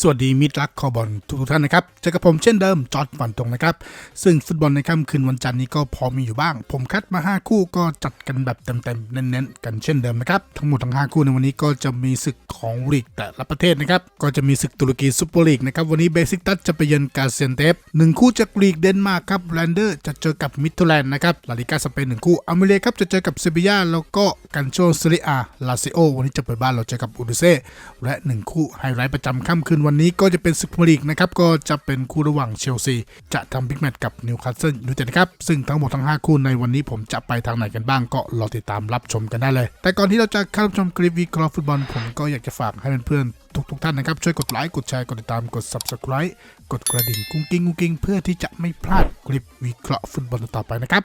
สวัสดีมิตรรักคอบอลทุกท่านนะครับเจอกับผมเช่นเดิมจอร์ดฝันตรงนะครับ ซึ่งฟุตบอลในค่ำคืนวันจันทร์นี้ก็พอมีอยู่บ้าง ผมคัดมา 5 คู่ก็จัดกันแบบเต็มๆเน้นๆกันเช่นเดิมนะครับ ทั้งหมดทั้ง 5 คู่ในวันนี้ก็จะมีศึกของลีกแต่ละประเทศนะครับ ก็จะมีศึกตุรกีซุปเปอร์ลีกนะครับ วันนี้เบสิกตัสจะไปเยือนกาเซียนเตฟหนึ่งคู่จากลีกเดนมาร์กครับแลนเดอร์จะเจอกับมิดเทแลนด์นะครับลาลิกาสเปนหนึ่งคู่อเมเลียครับจะเจอกับเซบียาแล้วก็กันโชซิลิอาลาซิโอวันนี้จะเปิดบ้านเราเจอกับอูดุเซและหนึ่งคู่ไฮไลท์ประจำค่ำคืนวันนี้ก็จะเป็นศึกพรีเมียร์ลีกนะครับ ก็จะเป็นคู่ระหว่างเชลซี จะทำบิ๊กแมตช์กับนิวคาสเซิลยูไนเต็ดนะครับ ซึ่งทั้งหมดทั้ง 5 คู่ในวันนี้ผมจะไปทางไหนกันบ้าง ก็รอติดตามรับชมกันได้เลย แต่ก่อนที่เราจะเข้ารับชมคลิปวิเคราะห์ฟุตบอลผมก็อยากจะฝากให้เพื่อนๆทุกๆท่านนะครับช่วยกดไลค์กดแชร์กดติดตามกด subscribe กดกระดิ่งกุ้งกิ้งกุ้งกิ้งเพื่อที่จะไม่พลาดคลิปวิเคราะห์ฟุตบอลต่อไปนะครับ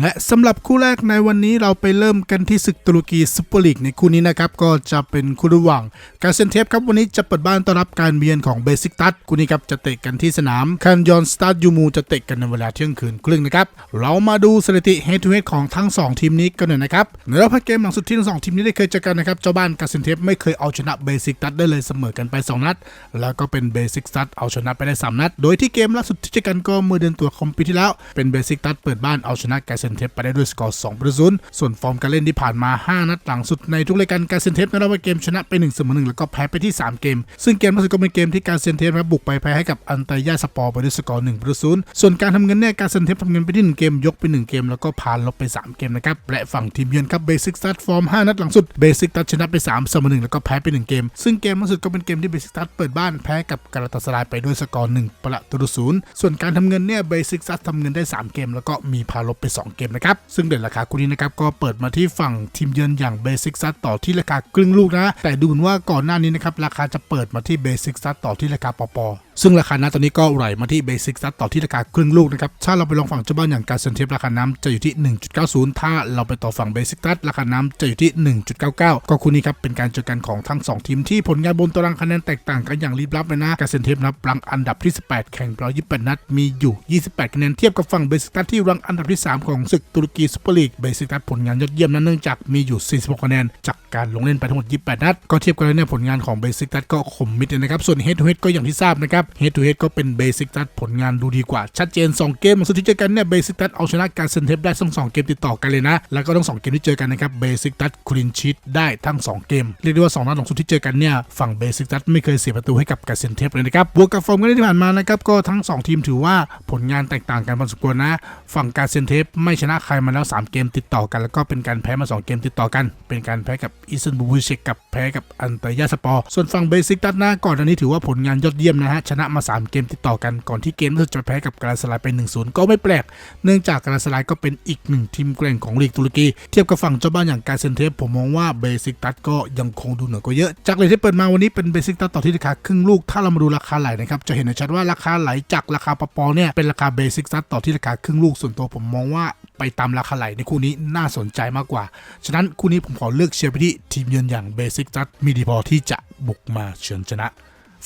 และสำหรับคู่แรกในวันนี้เราไปเริ่มกันที่ศึกตุรกีซุปเปอร์ลีกในคู่นี้นะครับก็จะเป็นคู่ระหว่างกาเซนเทฟครับวันนี้จะเปิดบ้านต้อนรับการเบียนของเบสิกตัสคู่นี้ครับจะเตะกันที่สนามคันยอนสตาร์ยูมูจะเตะกันในเวลาเที่ยงคืนครึ่งนะครับเรามาดูสถิติเฮดทูเฮดของทั้ง 2 ทีมนี้กันหน่อยนะครับในรอบพักเกมหลังสุดที่ทั้งสองทีมนี้ได้เคยเจอกันนะครับเจ้าบ้านกาเซนเทฟไม่เคยเอาชนะเบสิกตัสได้เลยเสมอกันไป 2 นัด แล้วก็เป็นเบสิกตัสเอาชนะไปได้3นัด โดยที่เกมล่าสุดที่เจอกันก็เมื่อเดือนตุลาคมปีที่แล้วเป็นเบสิกตัสเปิดบ้านเอาชนะกาเซนเทฟไปได้ด้วยสกอร์2ประตู0ส่วนฟอร์มการเล่นที่ผ่านมา 5 นัดหลังสุดในทุกรายการการเซนเทฟในรอบเกมชนะไป1เสมอ1แล้วก็แพ้ไปที่ 3 เกม ซึ่งเกมล่าสุดก็เป็นเกมที่การเซนเทฟครับบุกไปแพ้ให้กับอันตายาสปอร์ไปด้วยสกอร์1ประตู0ส่วนการทำเงินเนี่ยการเซนเทฟทำเงินไปที่1เกมยกไป 1 เกม แล้วก็ผ่านลบไป 3 เกมนะครับและฝั่งทีมเยือนครับเบสิกตัสฟอร์ม5นัดหลังสุดเบสิกตัสชนะไป3เสมอ1แล้วก็แพ้ไป 1 เกม ซึ่งเกมล่าสุดก็เป็นเกมที่เบสิกตัสเปิดบ้านแพ้กับกาลาตาสรายไปด้วยสกอร์1ประตูศูนย์ส่วนการทำเงินเนี่ยเบสิกตัสทำเงินได้ 3 เกม แล้วก็มีพาลบไป 2เกมนะครับ ซึ่งเด่นราคาคู่นี้นะครับก็เปิดมาที่ฝั่งทีมเยือนอย่างเบสิกซัตต่อที่ราคาครึ่งลูกนะ แต่ดูเหมือนว่าก่อนหน้านี้นะครับราคาจะเปิดมาที่เบสิกซัตต่อที่ราคาปอปอ ซึ่งราคาน้ำตอนนี้ก็ไหลมาที่เบสิกซัตต่อที่ราคาครึ่งลูกนะครับ ถ้าเราไปลองฝั่งเจ้าบ้านอย่างการเซนเทปราคาน้ำจะอยู่ที่ 1.90 ถ้าเราไปต่อฝั่งเบสิกซัตราคาน้ำจะอยู่ที่ 1.99 ก็คู่นี้ครับเป็นการเจอกันของทั้ง 2 ทีมที่ผลงานบนตารางคะแนนแตกต่างกันอย่างรีบลับเลยนะการเซนเทปนับรังอันดับที่ 18 แข่งไป28นัดมีอยู่ 28 คะแนนเทียบกับฝั่งเบสิกซัตที่รังอันดับที่ 3 ของศึกตุรกีซุปเปอร์ลีกเบสิกซัตผลงานยอดเยี่ยมนั้นเนื่องจากมีอยู่ 46 คะแนนจากการลงเล่นไปทั้งหมด 28 นัดก็เทียบกันแล้วเนี่ยผลงานของเบสิกตัดก็ขมมิดเลยนะครับส่วนเฮดทูเฮดก็อย่างที่ทราบนะครับเฮดทูเฮดก็เป็นเบสิกตัดผลงานดูดีกว่า ชัดเจน 2 เกมสุดที่เจอกันเนี่ยเบสิกตัดเอาชนะการเซนเทปได้ทั้ง2เกมติดต่อกันเลยนะ แล้วก็ทั้ง2เกมที่เจอกันนะครับเบสิกตัดคลีนชีตได้ทั้ง 2 เกม เรียกได้ว่า2นัดหลังสุดที่เจอกันเนี่ยฝั่งเบสิกตัดไม่เคยเสียประตูให้กับการเซนเทปเลยนะครับบวกกับฟอร์มกันที่ผ่านมานะครับก็ทั้ง 2 ทีมถือว่าผลงานแตกต่างกันพอสมควรนะ ฝั่งการเซนเทปไม่ชนะใครมาแล้ว 3 เกมติดต่อกันแล้วก็เป็นการแพ้มา 2 เกมติดต่อกัน เป็นการแพ้กับอิสตันบูลเชกกับแพ้กับอันตยาสปอร์ส่วนฝั่งเบสิกตัดนะก่อนอันนี้ถือว่าผลงานยอดเยี่ยมนะฮะชนะมา 3 เกมติดต่อกันก่อนที่เกมล่าสุดจะแพ้กับการาสลายไป 1-0 ก็ไม่แปลก เนื่องจากการาสลายก็เป็นอีกหนึ่งทีมแกร่งของลีกตุรกี เทียบกับฝั่งเจ้าบ้านอย่างการเซนเทปผมมองว่าเบสิกตัดก็ยังคงดูเหนือกว่าเยอะ จากเลยที่เปิดมาวันนี้เป็นเบสิกตัดต่อที่ราคาครึ่งลูกถ้าเรามาดูราคาไหลนะครับจะเห็นได้ชัดว่าราคาไหลจากราคาปปอเนี่ยเป็นราคาเบสิกตัดต่อที่ราคาครึ่งลูกส่วนตัวผมมองว่าไปตามราคาไหลในคู่นี้น่าสนใจมากกว่า ฉะนั้นคู่นี้ผมขอเลือกเชียร์ไปที่ทีมเยือนอย่างเบสิกจัดมีดีพอที่จะบุกมาเฉือนชนะ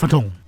ฟันธง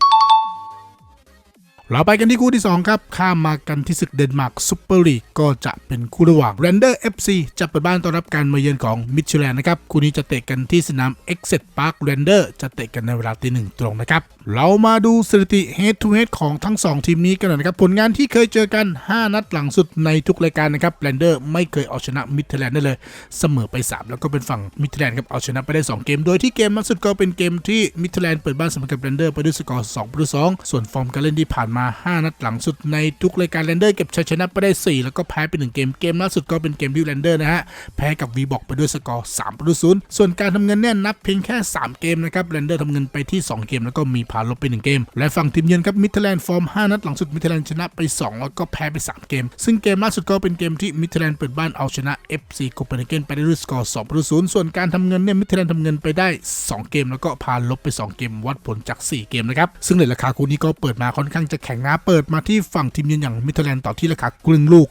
เราไปกันที่คู่ที่ 2 ครับ ข้ามมากันที่ศึกเดนมาร์กซูเปอร์ลีกก็จะเป็นคู่ระหว่าง r a n d e r FC จะเปิดบ้านต้อนรับการมาเยือนของมิชแลนนะครับ คู่นี้จะเตะกันที่สนามเอ็กเซดพาร์คแรนเดอร์จะเตะกันในเวลาตีหนึ่งตรงนะครับ เรามาดูสถิติ head to head ของทั้ง 2 ทีมนี้กันหน่อยนะครับ ผลงานที่เคยเจอกัน 5 นัดหลังสุดในทุกรายการนะครับ r a n d e r ไม่เคยเอาชนะมิชแลนด์ได้เลย เสมอไป 3 แล้วก็เป็นฝั่งมิชแลนด์ครับเอาชนะไปได้ 2 เกม โดยที่เกมล่าสุดก็เป็นเกมที่มิชแลนด์เปิดบ้านเสมอกับ r a n d e r ไปด้วยสกอร์2ประตู2ส่วนฟอร์มการเล่นที่ผ่านมา 5 นัดหลังสุดในทุกรายการแรนเดอร์เก็บชัยชนะไปได้ 4 แล้วก็แพ้ไป1เกมเกมล่าสุดก็เป็นเกมที่แรนเดอร์นะฮะแพ้กับวีบอกไปด้วยสกอร์3ประตูศูนย์ส่วนการทำเงินเนี่ยนับเพียงแค่ 3 เกมนะครับแรนเดอร์ทำเงินไปที่ 2 เกมแล้วก็มีผ่านลบไป 1 เกม และฝั่งทีมเยือนครับมิทแลนด์ฟอร์ม 5 นัดหลังสุดมิทแลนด์ชนะไป 2 แล้วก็แพ้ไป 3 เกม ซึ่งเกมล่าสุดก็เป็นเกมที่มิทแลนด์เปิดบ้านเอาชนะ FC โคเปนเฮเกนไปได้ด้วยสกอร์2ประตูศูนย์ส่วนการทำเงินเนี่ยมิทแลนด์ทำเงินไปได้ 2 เกม แล้วก็ผ่านลบไป 2 เกม วัดผลจาก 4 เกมนะครับซึ่งในราคาคู่นี้ก็เปิดมาค่อนข้างจะแข่งนะเปิดมาที่ฝั่งทีมเยือนอย่างมิเทแลนด์ต่อที่ราคาครึ่งลูก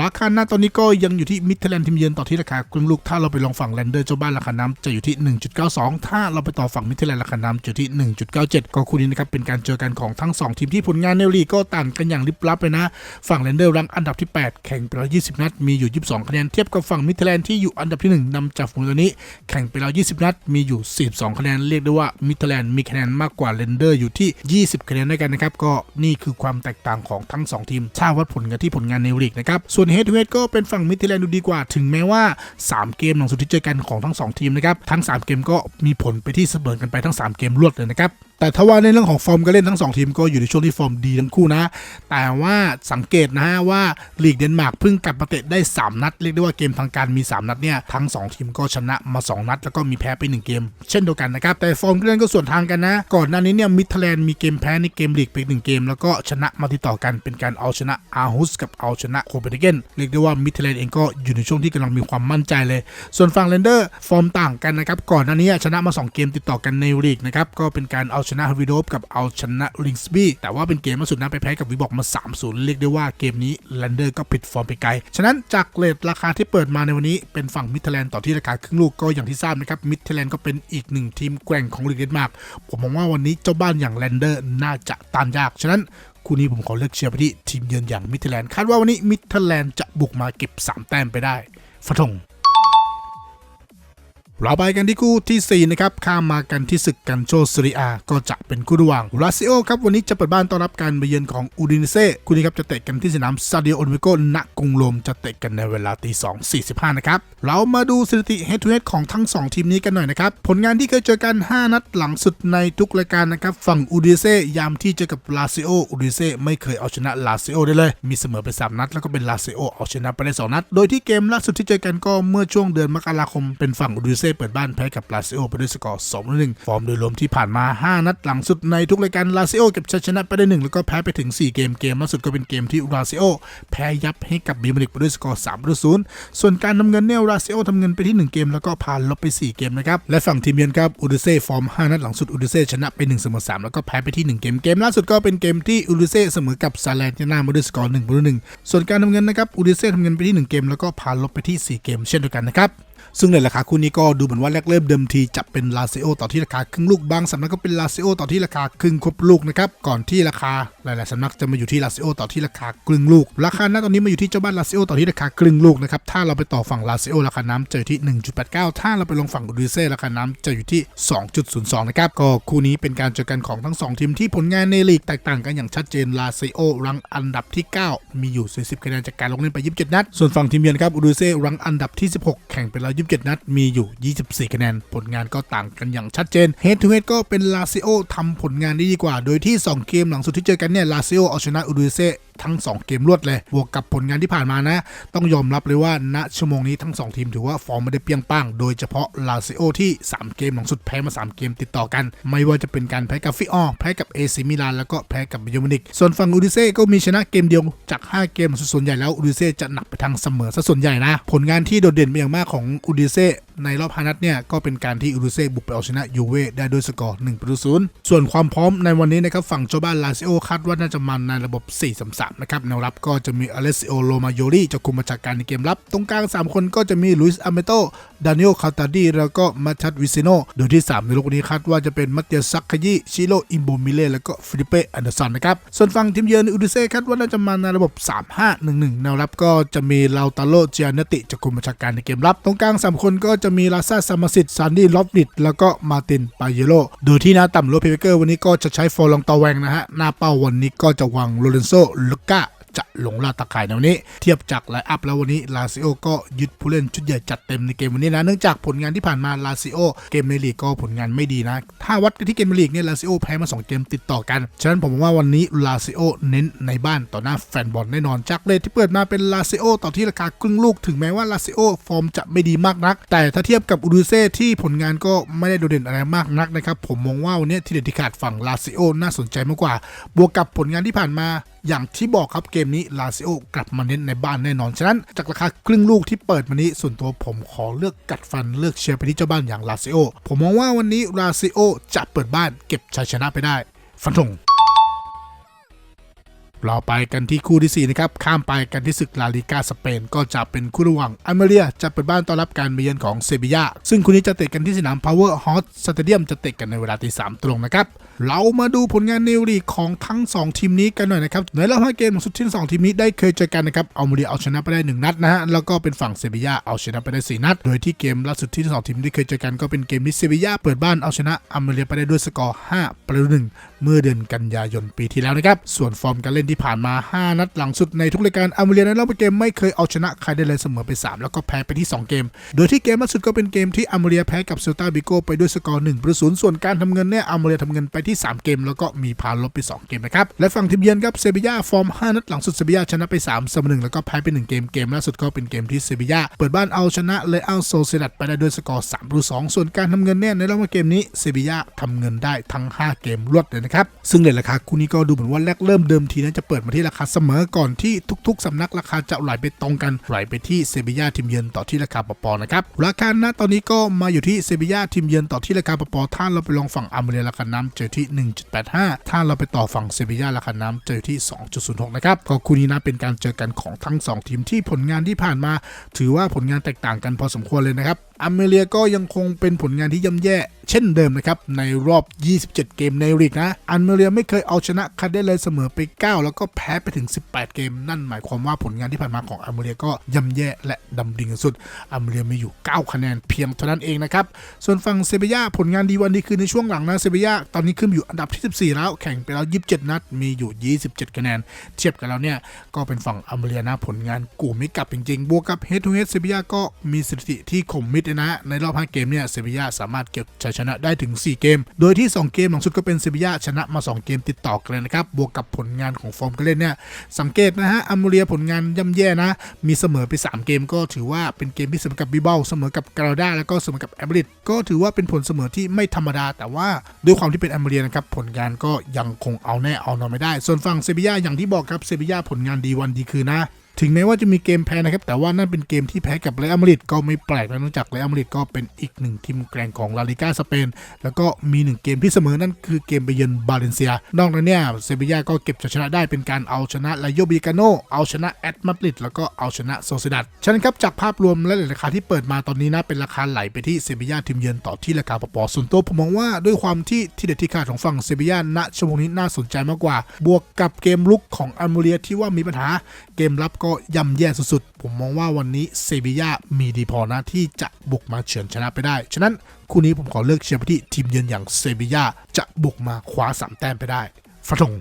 ราคาหน้าตอนนี้ก็ยังอยู่ที่มิเทแลนด์ทีมเยือนต่อที่ราคาครึ่งลูก ถ้าเราไปลองฝั่งแลนเดอร์เจ้าบ้านราคาน้ำจะอยู่ที่ 1.92 ถ้าเราไปต่อฝั่งมิเทแลนด์ราคาน้ำจะอยู่ที่ 1.97 ก็คู่นี้นะครับเป็นการเจอกันของทั้ง 2 ทีมที่ผลงานในลีกก็ต่างกันอย่างลิบลับเลยนะ ฝั่งแลนเดอร์รังอันดับที่ 8 แข่งไปแล้ว 20 นัด มีอยู่ 22 คะแนนเทียบกับฝั่งมิเทแลนด์ที่อยู่อันดับที่ 1นำจากฝูงตัวนี้ แข่งไปแล้ว 20 นัด มีอยู่ 42 คะแนนเรียกได้ว่ามิเทแลนด์มีคะแนนมากกว่าแลนเดอร์อยู่ที่ 20 คะแนนด้วยกันนะครับก็นี่คือความแตกต่างของทั้ง 2 ทีมถ้าวัดผลกันที่ผลงานในลีกนะครับส่วนเฮดทูเฮดก็เป็นฝั่งมิเทแลนด์ดูดีกว่า ถึงแม้ว่า 3 เกมหลังสุดที่เจอกันของทั้ง 2 ทีมนะครับทั้ง 3 เกมก็มีผลไปที่เสมอกันไปทั้ง 3 เกมรวดเลยนะครับแต่ถ้าว่าในเรื่องของฟอร์มการเล่นทั้ง 2 ทีมก็อยู่ในช่วงที่ฟอร์มดีทั้งคู่นะ แต่ว่าสังเกตนะฮะว่าลีกเดนมาร์กเพิ่งกลับมาเตะได้ 3 นัด เรียกได้ว่าเกมทางการมี 3 นัดเนี่ยทั้ง 2 ทีมก็ชนะมา 2 นัด แล้วก็มีแพ้ไป 1 เกม เช่นเดียวกันนะครับ แต่ฟอร์มการเล่นก็ส่วนทางกันนะ ก่อนหน้านี้เนี่ยมิดทแลนด์มีเกมแพ้ในเกมลีกไปหนึ่งเกม แล้วก็ชนะมาติดต่อกันเป็นการเอาชนะอาร์ฮุสกับเอาชนะโคเปนเฮเกนเรียกได้ว่ามิดทแลนด์เองก็อยู่ในช่วงที่กำลังมีความมั่นใจเลย ส่วนฝั่งเรนเดอร์ฟอร์มต่างกันนะครับก่อนหน้านี้ชนะมา 2 เกมติดต่อกันในลีกนะครับก็เป็นการเอาชนะฮาวิโดฟกับเอาชนะลิงส์บี้แต่ว่าเป็นเกมล่าสุดนะไปแพ้กับวิบอกมา 3-0 เรียกได้ว่าเกมนี้แลนเดอร์ก็ผิดฟอร์มไปไกล ฉะนั้นจากเลทราคาที่เปิดมาในวันนี้เป็นฝั่งมิดเทแลนด์ต่อที่ราคาครึ่งลูกก็อย่างที่ทราบนะครับมิดเทแลนด์ก็เป็นอีกหนึ่งทีมแกร่งของลีกเดนมาร์กผมมองว่าวันนี้เจ้าบ้านอย่างแลนเดอร์น่าจะตานยาก ฉะนั้นคู่นี้ผมขอเลือกเชียร์ไปที่ทีมเยือนอย่างมิดเทแลนด์คาดว่าวันนี้มิดเทแลนด์จะบุกมาเก็บ 3 แต้มไปได้ฟะทง เราไปกันที่คู่ทีสี่ 4 นะครับ ข้ามมากันที่ศึกกันโชซีรีอา ก็จะเป็นคู่ระหว่างลาซิโอครับ วันนี้จะเปิดบ้านต้อนรับการไปเยือนของอูดินเซ่คู่นี้ครับจะเตะกันที่สนามซาเดิโอโอนิโกณกรุงโรมจะเตะกันในเวลาตี2 45นะครับ เรามาดูสถิติเฮดทูเฮดของทั้ง 2 ทีมนี้กันหน่อยนะครับ ผลงานที่เคยเจอกัน 5 นัดหลังสุดในทุกรายการนะครับ ฝั่งอูดินเซ่ยามที่เจอกับลาซิโออูดินเซ่ไม่เคยเอาชนะลาซิโอได้เลย มีเสมอไป3นัดแล้วก็เป็นลาซิโอเอาชนะไปได้2นัด โดยที่เกมล่าสุดที่เจอกันก็เมื่อช่วงเดือนมกราคมเป็นฝั่งอูดินเซเปิดบ้านแพ้กับลาซิโอไปด้วยสกอร์2 1 ฟอร์มโดยรวมที่ผ่านมา 5 นัดหลังสุดในทุกรายการลาซิโอเก็บชัยชนะไปได้ 1 แล้วก็แพ้ไปถึง 4 เกมเกมล่าสุดก็เป็นเกมที่ลาซิโอแพ้ยับให้กับบีมาริกไปด้วยสกอร์3ประตู0ส่วนการทำเงินเนี่ยลาซิโอทำเงินไปที่ 1 เกมแล้วก็ผ่านลบไป 4 เกมนะครับและฝั่งทีมเยือนครับอูดิเซ่ฟอร์ม 5 นัดหลังสุดอูดิเซ่ชนะไป1เสมอ3แล้วก็แพ้ไปที่ 1 เกมเกมล่าสุดก็เป็นเกมที่อูดิเซ่เสมอกับซาแลนตินามาด้วยสกอร์1ประตู1ส่วนการทำเงินนะครับอูดิเซ่ทำเงินไปที่ 1 เกมแล้วก็ผ่านลบไปที่ 4 เกมเช่นเดียวกันนะครับ ซึ่งในราคาคู่นี้ก็ดูเหมือนว่าแรกเริ่มเดิมทีจะเป็นลาซิโอต่อที่ราคาครึ่งลูกบางสำนักก็เป็นลาซิโอต่อที่ราคาครึ่งครบลูกนะครับก่อนที่ราคาหลายๆสำนักจะมาอยู่ที่ลาซิโอต่อที่ราคาครึ่งลูก ราคาณตอนนี้มาอยู่ที่เจ้าบ้านลาซิโอต่อที่ราคาครึ่งลูกนะครับถ้าเราไปต่อฝั่งลาซิโอราคาน้ำจะอยู่ที่ 1.89 ถ้าเราไปลงฝั่งอูดิเซ่ราคาน้ำจะอยู่ที่ 2.02 นะครับก็คู่นี้เป็นการเจอกันของทั้งสองทีมที่ผลงานในลีกแตกต่างกันอย่างชัดเจนลาซิโอรังอันดับที่ 9 มีอยู่ 40คะแนนจากการลงเล่นไป 27 นัด ส่วนฝั่งทีมเยือนครับอูดิเซ่รังอันดับที่ 16 แข่งไปแล้ว27นัดมีอยู่ 24 คะแนน ผลงานก็ต่างกันอย่างชัดเจนเฮดทูเฮดก็เป็นลาซิโอทำผลงานได้ดีกว่า โดยที่ 2 เกมหลังสุดที่เจอกันเนี่ยลาซิโอเอาชนะอูดิเซ ทั้ง 2 เกมรวดเลย บวกกับผลงานที่ผ่านมานะ ต้องยอมรับเลยว่าณชั่วโมงนี้ทั้ง 2 ทีมถือว่าฟอร์มไม่ได้เปียงป้าง โดยเฉพาะลาซิโอที่ 3 เกมหลังสุดแพ้มา 3 เกมติดต่อกัน ไม่ว่าจะเป็นการแพ้กับฟิออแพ้กับเอซิมิลานแล้วก็แพ้กับบิโยมินิก ส่วนฝั่งอูดิเซ่ก็มีชนะเกมเดียวจาก 5 เกมส่วนใหญ่แล้วอูดิเซ่จะหนักไปทางเสมอซะส่วนใหญ่นะ ผลงานที่โดดเด่นเป็นอย่างมากของอูดิเซ่ ในรอบพานัดเนี่ยก็เป็นการที่อูดิเซ่บุกไปเอาชนะยูเว่ได้ด้วยสกอร์1ประตูศูนย์ส่วนความพร้อมในวันนี้นะครับฝั่งเจ้าบ้านลาซิโอคาดว่าน่าจะมันในระบบ 4-3-3 นะครับแนวรับก็จะมีอเลซิโอโรมาโยรีจะคุมมาจากการในเกมรับ ตรงกลาง 3 คนก็จะมีลุยส์อเมโตดานิโอคาตาดีแล้วก็มาชัดวิซิโนโดยที่ 3 ในลูกนี้คาดว่าจะเป็นมัตเตียซักคายิชิโรอิมโบมิเล่แล้วก็ฟิลิเป้อันเดอร์สันนะครับส่วนฝั่งทีมเยือนอูดิเซ่คาดว่าน่าจะมาในระบบ 3-5-1-1แนวรับก็จะมีลาวตาโลเจียนติจะคุมมาจากการในเกมรับ ตรงกลาง 3 คนก็จะจะมีลาซาซามาสิตซันดี้ลอฟนิดแล้วก็มาตินปาเยโลโดยที่หน้าต่ำโรเพเกอร์วันนี้ก็จะใช้ฟอร์ลองตอแวงนะฮะหน้าเป้าวันนี้ก็จะวางโรเลนโซลูก้า จะหลงลาตะข่ายในวันนี้ เทียบจากไลอัพแล้ววันนี้ลาซิโอก็ยึดผู้เล่นชุดใหญ่จัดเต็มในเกมวันนี้นะ เนื่องจากผลงานที่ผ่านมาลาซิโอเกมในลีกก็ผลงานไม่ดีนะ ถ้าวัดกันที่เกมในลีกเนี่ยลาซิโอแพ้มา 2 เกมติดต่อกัน ฉะนั้นผมว่าวันนี้ลาซิโอเน้นในบ้านต่อหน้าแฟนบอลแน่นอนจากเลทที่เปิดมาเป็นลาซิโอต่อที่ราคาครึ่งลูกถึงแม้ว่าลาซิโอฟอร์มจะไม่ดีมากนัก แต่ถ้าเทียบกับอูดูเซ่ที่ผลงานก็ไม่ได้โดดเด่นอะไรมากนักนะครับผมมองว่าวันนี้ที่เด็ดที่ขาดฝั่งลาซิโอน่าสนใจมากกว่า บวกกับผลงานที่ผ่านมา อย่างที่บอกครับเกมนี้ลาซิโอกลับมาเน้นในบ้านแน่นอน ฉะนั้นจากราคาครึ่งลูกที่เปิดมานี้ส่วนตัวผมขอเลือกกัดฟันเลือกเชียร์ไปที่เจ้าบ้านอย่างลาซิโอผมมองว่าวันนี้ลาซิโอจะเปิดบ้านเก็บชัยชนะไปได้ ฟันธง เราไปกันที่คู่ที่ 4 นะครับ ข้ามไปกันที่ศึกลาลิกาสเปน ก็จะเป็นคู่ระหว่างอัลเมเรียจะเปิดบ้านต้อนรับการมาเยือนของเซบียาซึ่งคู่นี้จะเตะกันที่สนาม Power Horse Stadium จะเตะกันในเวลาตีสามตรงนะครับ เรามาดูผลงานในลีกของทั้ง 2 ทีมนี้กันหน่อยนะครับในรอบ5เกมของสุดที่2ทีมนี้ได้เคยเจอกันนะครับอัลเมเรียเอาชนะไปได้ 1 นัดนะฮะแล้วก็เป็นฝั่งเซบียาเอาชนะไปได้ 4 นัด โดยที่เกมล่าสุดที่สองทีมที่เคยเจอกันก็เป็นเกมที่เซบียาเปิดบ้านเอาชนะอัลเมเรียไปได้ด้วยสกอร์5ประตู1เมื่อเดือนกันยายนปีที่แล้วนะครับส่วนฟอร์มการเล่นที่ผ่านมา 5 นัดหลังสุดในทุกรายการอัลเมเรียในรอบเกมไม่เคยเอาชนะใครได้เลยเสมอไป 3 แล้วก็แพ้ไปที่ 2 เกม โดยที่เกมล่าสุดก็เป็นเกมที่อัลเมเรียแพ้กับเซลตาบิโกไปด้วยสกอร์1ประตูศูนย์ส่วนการทำเงินเนี่ยอัลเมเรียทำเงินไปที่ 3 เกม แล้วก็มีพาลบไป 2 เกมนะครับและฝั่งทีมเยือนครับเซบียาฟอร์ม 5 นัดหลังสุดเซบียาชนะไป3เสมอ1แล้วก็แพ้ไป1เกมเกมล่าสุดก็เป็นเกมที่เซบียาเปิดบ้านเอาชนะเลอัลโซเซดัดไปได้ด้วยสกอร์3ประตู2ส่วนการทำเงินเนี่ยในรอบเกมนี้เซบียาทำเงินได้ทั้ง 5 เกมรวดเลยนะครับ ซึ่งเลทราคาคู่นี้ก็ดูเหมือนว่าแรกเริ่มเดิมทีนั้นจะเปิดมาที่ราคาเสมอก่อนที่ทุก ๆสำนักราคาจะไหลไปตรงกันไหลไปที่เซบียาทีมเยือนต่อที่ราคาปปอนะครับราคาณตอนนี้ก็มาอยู่ที่เซบียาทีมเยือนต่อที่ราคาปปอถ้าเราไปลองฝั่งอัมเรียราคาน้ำเจอที่ 1.85 ถ้าเราไปต่อฝั่งเซบียาราคาน้ำเจอที่ 2.06 นะครับก็คู่นี้นะเป็นการเจอกันของทั้ง 2 ทีมที่ผลงานที่ผ่านมา ถือว่าผลงานแตกต่างกันพอสมควรเลยนะครับอเมเรียก็ยังคงเป็นผลงานที่ย่ำแย่ เช่นเดิมนะครับในรอบ 27 เกมในลีกนะ อันเมเรียไม่เคยเอาชนะครได้เลยเสมอไป 9 แล้วก็แพ้ไปถึง 18 เกม นั่นหมายความว่าผลงานที่ผ่านมาของอเมเรียก็ย่ำแย่และดำดิ่งสุดอเมเรียมีอยู่ 9 คะแนนเพียงเท่านั้นเองนะครับ ส่วนฝั่งเซเบียผลงานดีวันดีคืนในช่วงหลังนะเซเบียตอนนี้ขึ้นอยู่อันดับที่ 14 แล้วแข่งไปแล้ว 27 นัดมีอยู่ 27 คะแนน เทียบกันแล้วเนี่ยก็เป็นฝั่งอเมเรียนะผลงานกูไม่กลับจริงๆบวกกับเฮดทูเฮดเซเบียก็มีสถิติที่ข่มมิดนะในรอบ5เกมเนี่ยเซบียสามารถเก็บชัยชนะได้ถึง 4 เกม โดยที่ 2 เกมหลังสุดก็เป็นเซบียาชนะมา 2 เกมติดต่อกันเลยนะครับ บวกกับผลงานของฟอร์มการเล่นเนี่ย สังเกตนะฮะอัมเรียผลงานย่ำแย่นะ มีเสมอไป 3 เกมก็ถือว่าเป็นเกมที่เสมอกับบิเบลเสมอกับกราดาแล้วก็เสมอกับแอมเบริดก็ถือว่าเป็นผลเสมอที่ไม่ธรรมดา แต่ว่าด้วยความที่เป็นอัมโมเรียนะครับผลงานก็ยังคงเอาแน่เอานอนไม่ได้ ส่วนฝั่งเซบียาอย่างที่บอกครับเซบียาผลงานดีวันดีคืนนะ ถึงแม้ว่าจะมีเกมแพ้นะครับ แต่ว่านั่นเป็นเกมที่แพ้กับเรอัลมาดริดก็ไม่แปลกนะนองจากเรอัลมาดริดก็เป็นอีกหนึ่งทีมแกร่งของลาลิก้าสเปน แล้วก็มีหนึ่งเกมที่เสมอนั่นคือเกมไปเยือนบาเลนเซีย นอกนั้นเนี่ยเซบียาก็เก็บชัยชนะได้เป็นการเอาชนะลาโยบิกาโนเอาชนะแอตมาดริดแล้วก็เอาชนะโซเซดัดฉะนั้นครับจากภาพรวมและราคาที่เปิดมาตอนนี้นะเป็นราคาไหลไปที่เซบียาทีมเยือนต่อที่ราคาปอปอส่วนตัวผมมองว่าด้วยความที่ทีเด็ดที่ขาดของฝั่งเซบียาณช่วงนี้น่าสนใจมากกว่า บวกกับเกมลุกของอัลโมเรียที่ว่ามีปัญหาเกมรับกย่ำแย่สุดๆ ผมมองว่าวันนี้เซบียามีดีพอนะที่จะบุกมาเฉือนชนะไปได้ ฉะนั้นคู่นี้ผมขอเลือกเชียร์ไปที่ทีมเยือนอย่างเซบียาจะบุกมาคว้าสามแต้มไปได้ฟะทง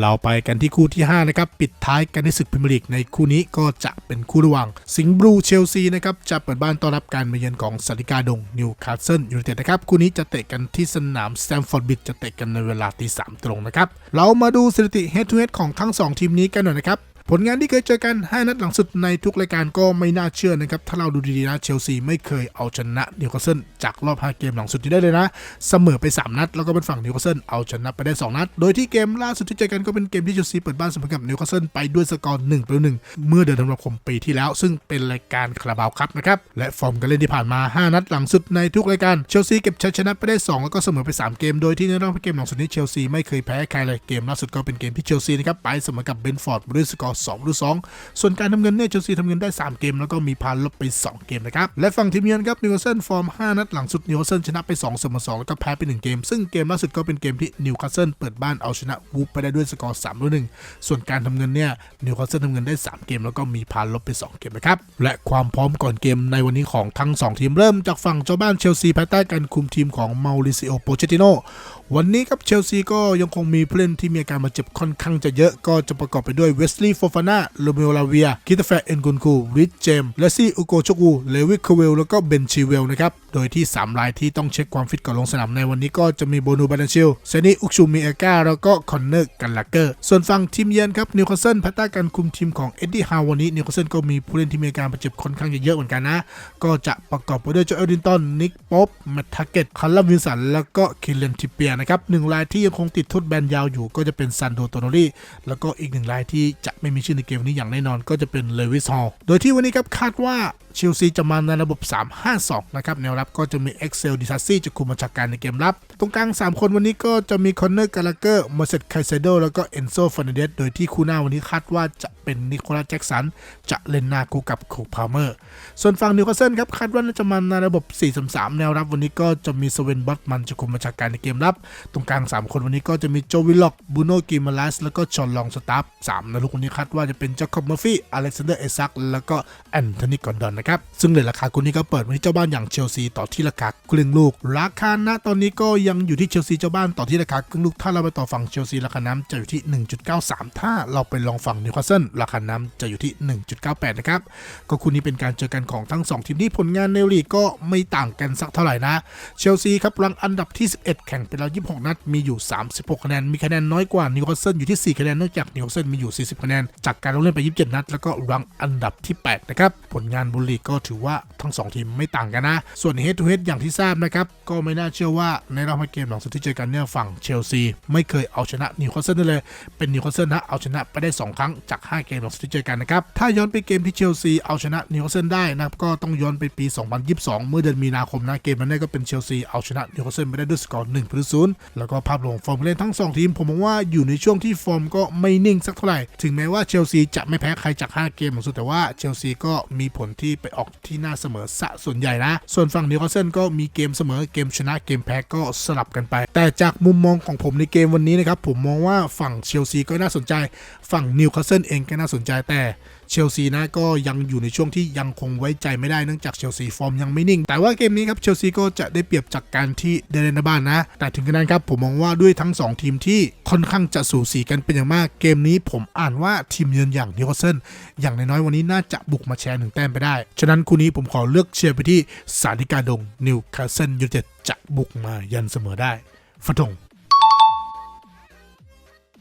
เราไปกันที่คู่ที่ 5 นะครับ ปิดท้ายกันในศึกพรีเมียร์ลีกในคู่นี้ก็จะเป็นคู่ระหว่าง สิงห์บลูเชลซีนะครับจะเปิดบ้านต้อนรับการมาเยือนของสันติกาดงนิวคาสเซิลยูไนเต็ดนะครับคู่นี้จะเตะกันที่สนามสแตมฟอร์ดบิดจะเตะกันในเวลาตีสามตรงนะครับเรามาดูสถิติเฮดทูเฮดของทั้ง 2 ทีมนี้กันหน่อยนะครับ ผลงานที่เคยเจอกัน 5 นัดหลังสุดในทุกรายการก็ไม่น่าเชื่อนะครับ ถ้าเราดูดีๆนะเชลซีไม่เคยเอาชนะนิวคาสเซิลจากรอบ 5 เกมหลังสุดนี้ได้เลยนะ เสมอไป 3 นัด แล้วก็เป็นฝั่งนิวคาสเซิลเอาชนะไปได้ 2 นัด โดยที่เกมล่าสุดที่เจอกันก็เป็นเกมที่เชลซีเปิดบ้านเสมอกับนิวคาสเซิลไปด้วยสกอร์1ประตู1เมื่อเดือนธันวาคมปีที่แล้ว ซึ่งเป็นรายการคาราบาวคัพนะครับและฟอร์มการเล่นที่ผ่านมา 5 นัดหลังสุดในทุกรายการเชลซีเก็บชัยชนะไปได้ 2 แล้วก็เสมอไป 3 เกม โดยที่ในรอบเกมหลังสุดนี้เชลซีไม่เคยแพ้ใครเลยเกมล่าสุดก็เป็นเกมที่เชลซีนะครับไปเสมอกับเบนฟอร์ดด้วยสกอร์2ประตู2ส่วนการทำเงินเนี่ยเชลซีทำเงินได้ 3 เกม แล้วก็มีพานลบไป 2 เกมนะครับ และฝั่งทีมเยือนครับนิวคาสเซิลฟอร์ม 5 นัดหลังสุดนิวคาสเซิลชนะไป2เสมอ2แล้วก็แพ้ไป 1 เกม ซึ่งเกมล่าสุดก็เป็นเกมที่นิวคาสเซิลเปิดบ้านเอาชนะวูฟไปได้ด้วยสกอร์3ต่อ1ส่วนการทำเงินเนี่ยนิวคาสเซิลทำเงินได้ 3 เกม แล้วก็มีพานลบไป 2 เกมนะครับและความพร้อมก่อนเกมในวันนี้ของทั้ง 2 ทีมเริ่มจากฝั่งเจ้าบ้านเชลซีภายใต้การคุมทีมของมาริซิโอโปเชติโนวันนี้ครับเชลซีก็ยังคงมีผู้เล่นที่มีอาการบาดเจ็บค่อนข้างจะเยอะก็จะประกอบไปด้วยเวสลีย์โฟฟาน่าโรเมโอลาเวีย คิตาแฟเอ็นกุนคูริชเจมเลซี่อุโกโชกูเลวิคเวลแล้วก็เบนชิเวลนะครับ โดยที่ 3 รายที่ต้องเช็คความฟิตก่อนลงสนามในวันนี้ก็จะมีโบนูบานันชิลเซนีอุกชูมิเอก้าแล้วก็คอนเนอร์กันลักเกอร์ ส่วนฝั่งทีมเยือนครับนิวคาสเซิลภายใต้การคุมทีมของเอ็ดดี้ฮาววันนี้นิวคาสเซิลก็มีผู้เล่นที่มีอาการบาดเจ็บค่อนข้างจะเยอะเหมือนกันนะ ก็จะประกอบไปด้วยโจเอลดินตันนิกป๊อบแมตทาเกตคัลลัมวินสันแล้วก็คิเลนทิเปียนะครับหนึ่งรายที่ยังคงติดทษแบนยาวอยู่ก็จะเป็นซันโดโตโนรีแล้วก็อีกหนึ่งรายที่จะไม่มีมีชื่อในเกมนี้อย่างแน่นอนก็จะเป็นเลวิสฮอลโดยที่วันนี้ครับคาดว่าเชลซีจะมาในระบบ 3-5-2 นะครับแนวรับก็จะมีเอ็กเซลดิซาซี่จะคุมบัญชาการในเกมรับ ตรงกลาง 3 คนวันนี้ก็จะมีคอนเนอร์กาลาเกอร์มอร์เซตไคเซโดแล้วก็เอนโซฟ r นเดสโดยที่คู่หน้าวันนี้คาดว่าจะเป็นนิโคลัสแจ็กสัน จะเล่นหน้าคู่กับโคพาเมอร์ ส่วนฝั่งนิวคาสเซิลครับคาดว่าน่าจะมาในระบบ 4-3-3แนวรับวันนี้ก็จะมีสเวนบอตมันจะคุมบัญชาการในเกมรับ ตรงกลาง 3 คนวันนี้ก็จะมีโจวิลล็อกบูโนกิมาลัสแล้วก็ชอนลองสตาฟ3นะลูกวันนี้คาดว่าจะเป็นเจคอบเมอร์ฟี่อเล็กซานเดอร์เอซักแล้วก็แอนโทนีกอนดอนนะครับ ซึ่งเลยราคาคู่นี้ก็เปิดมาที่เจ้าบ้านอย่างเชลซีต่อที่ราคาครึ่งลูก ราคาณตอนนี้ก็ยังอยู่ที่เชลซีเจ้าบ้านต่อที่ราคาครึ่งลูก ถ้าเราไปต่อฝั่งเชลซีราคาน้ำจะอยู่ที่ 1.93 ถ้าเราไปลองฝั่งนิวคาสเซิลราคาน้ำจะอยู่ที่ 1.98 นะครับ ก็คู่นี้เป็นการเจอกันของทั้ง 2 ทีมที่ผลงานในลีกก็ไม่ต่างกันสักเท่าไหร่นะ เชลซีครับรังอันดับที่ 11 แข่งไปแล้ว 26 นัด มีอยู่ 36 คะแนน มีคะแนนน้อยกว่านิวคาสเซิลอยู่ที่ 4 คะแนน นองจากนิวคาสเซิลมีอยู่ 40 คะแนนจากการลงเล่นไป 27 นัด แล้วก็รังอันดับที่ 8 นะครับ ผลงานบุลีก็ถือว่าทั้ง 2 ทีมไม่ต่างกันนะ ส่วน head to head อย่างที่ทราบนะครับ ก็ไม่น่าเชื่อว่าในรอบเกมหลังสุดที่เจอกันเนี่ยฝั่งเชลซีไม่เคยเอาชนะนิวคาสเซิลได้เลย เป็นนิวคาสเซิลนะเอาชนะไปได้ 2 ครั้งจาก 5 เกมหลังสุดที่เจอกันนะครับ ถ้าย้อนไปเกมที่เชลซีเอาชนะนิวคาสเซิลได้นะก็ต้องย้อนไปปี 2022 เมื่อเดือนมีนาคมนะเกมนั้นก็เป็นเชลซีเอาชนะนิวคาสเซิลไปได้ด้วยสกอร์1ประตูศูนย์แล้วก็ภาพรวมฟอร์มเล่นทั้ง 2 ทีมผมมองว่าอยู่ในช่วงที่ฟอร์มก็ไม่นิ่งสักเท่าไหร่ถึงแม้ว่าว่าเชลซีจะไม่แพ้ใครจาก 5 เกมของสุดแต่ว่าเชลซีก็มีผลที่ไปออกที่หน้าเสมอสะส่วนใหญ่นะ ส่วนฝั่งนิวคาสเซิลก็มีเกมเสมอเกมชนะเกมแพ้ก็สลับกันไป แต่จากมุมมองของผมในเกมวันนี้นะครับผมมองว่าฝั่งเชลซีก็น่าสนใจ ฝั่งนิวคาสเซิลเองก็น่าสนใจแต่ เชลซีนะก็ยังอยู่ในช่วงที่ยังคงไว้ใจไม่ได้เนื่องจากเชลซีฟอร์มยังไม่นิ่ง แต่ว่าเกมนี้ครับเชลซีก็จะได้เปรียบจากการที่ได้เล่นในบ้านนะ แต่ถึงกระนั้นครับผมมองว่าด้วยทั้ง 2 ทีมที่ค่อนข้างจะสูสีกันเป็นอย่างมาก เกมนี้ผมอ่านว่าทีมเยือนอย่างนิวคาสเซิลอย่างน้อยๆวันนี้น่าจะบุกมาแชร์หนึ่งแต้มไปได้ ฉะนั้นคู่นี้ผมขอเลือกเชียร์ไปที่สาธิกาดงนิวคาสเซิลยูไนเต็ดจะบุกมายันเสมอได้ฟันธง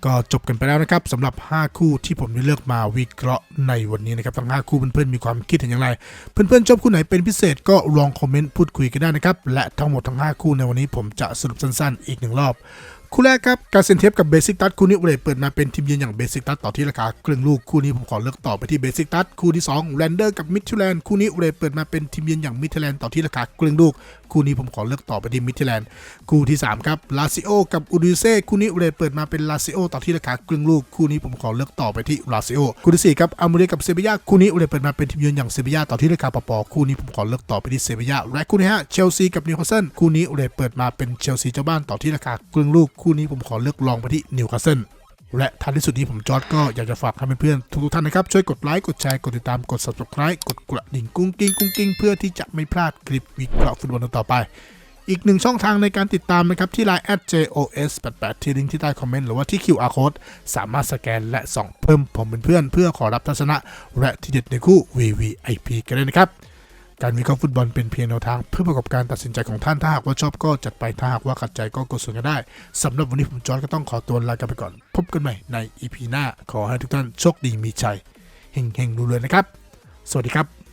ก็จบกันไปแล้วนะครับสำหรับ 5 คู่ที่ผมได้เลือกมาวิเคราะห์ในวันนี้นะครับทั้ง 5 คู่เพื่อนๆมีความคิดเห็นอย่างไร เพื่อนๆชอบคู่ไหนเป็นพิเศษก็ลองคอมเมนต์พูดคุยกันได้นะครับและทั้งหมดทั้ง 5 คู่ในวันนี้ผมจะสรุปสั้นๆ อีกหนึ่งรอบ คู่แรกครับการเซนเทปกับเบสิกตัดคู่นี้อุเรเปิดมาเป็นทีมเยือนอย่างเบสิกตัดต่อที่ราคาครึ่งลูกคู่นี้ผมขอเลือกต่อไปที่เบสิกตัดคู่ที่2แรนเดอร์กับมิทแลนด์คู่นี้อุเรเปิดมาเป็นทีมเยือนอย่างมิทแลนด์ต่อที่ราคาครึ่งลูกคู่นี้ผมขอเลือกต่อไปที่มิทแลนด์คู่ที่3ครับลาซิโอกับอูดิเซ่คู่นี้อุเรเปิดมาเป็นลาซิโอต่อที่ราคาครึ่งลูกคู่นี้ผมขอเลือกต่อไปที่ลาซิโอคู่ที่สี่ครับอามูเรกับเซบียาคู่นี้อุเรเปิดมาเป็นทีมเยือนอย่างเซบียาต่อที่ราคาปปอคู่นี้ผมขอเลือกต่อไปที่เซบียาและคู่ที่ห้าเชลซีกับนิวคาสเซิลคู่นี้เรเปิดมาเป็นเชลซีเจ้าบ้านต่อที่ราคาครึ่งลูกคู่นี้ผมขอเลือกลองไปที่นิวคาสเซิลและท้ายที่สุดนี้ผมจอร์ดก็อยากจะฝากให้เพื่อนๆทุกท่านนะครับ ช่วยกดไลค์ กดแชร์ กดติดตาม กด subscribe กดกระดิ่งกุ้งกิ้งกุ้งกิ้งเพื่อที่จะไม่พลาดคลิปวิเคราะห์ฟุตบอลต่อไป อีกหนึ่งช่องทางในการติดตามนะครับ ที่ Line @jos88 ที่ลิงก์ที่ใต้คอมเมนต์หรือว่าที่ QR code สามารถสแกนและส่องเพิ่มผมเป็นเพื่อนเพื่อขอรับทัศนะ และที่เด็ดในคู่ VVIP กันเลยนะครับ การวิเคราะห์ฟุตบอลเป็นเพียงแนวทาง เพื่อประกอบการตัดสินใจของท่านถ้าหากว่าชอบก็จัดไปถ้าหากว่าขัดใจก็กดส่วนกันได้สำหรับวันนี้ผมจอร์ดก็ต้องขอตัวลากันไปก่อน พบกันใหม่ในอีพีหน้า ขอให้ทุกท่านโชคดีมีชัยเฮงๆดูเลยนะครับ สวัสดีครับ